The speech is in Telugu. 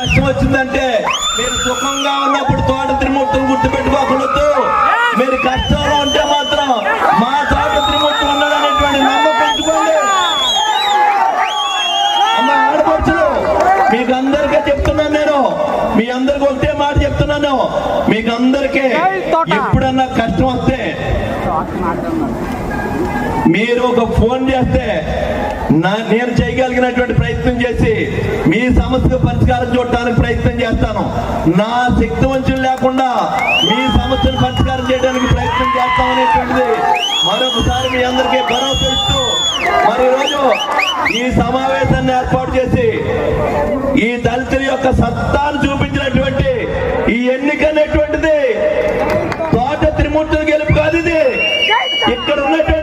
కష్టం వచ్చిందంటే మీరు సుఖంగా ఉన్నప్పుడు తోట త్రిమూర్తిని గుర్తుపెట్టుకోకూడదు. మీరు కష్టంలో ఉంటే మాత్రం మా తోట త్రిమూర్తి ఉన్నాడనేటువంటి నమ్మకం ఉంచుకోండి. అమ్మ ఆడపడుచులు మీకు అందరికీ చెప్తున్నాను నేను. మీ అందరికి ఒకటే మాట చెప్తున్నాను మీకు అందరికీ ఎప్పుడన్నా కష్టం వస్తే మీరు ఒక ఫోన్ చేస్తే నేను చేయగలిగినటువంటి ప్రయత్నం చేసి మీ సమస్య పరిష్కారం చూడటానికి ప్రయత్నం చేస్తాను. నా శక్తి వంచం లేకుండా మీ సమస్యను పరిష్కారం చేయడానికి ప్రయత్నం చేస్తాం అనేటువంటిది మరొకసారి మీ అందరికీ భరోసా ఇస్తూ మరి ఈరోజు ఈ సమావేశాన్ని ఏర్పాటు చేసి ఈ దళితుల యొక్క సత్తాను చూపించినటువంటి ఈ ఎన్నిక అనేటువంటిది తోట త్రిమూర్తులు గెలుపు కాదు ఇది. ఇక్కడ ఉన్నటువంటి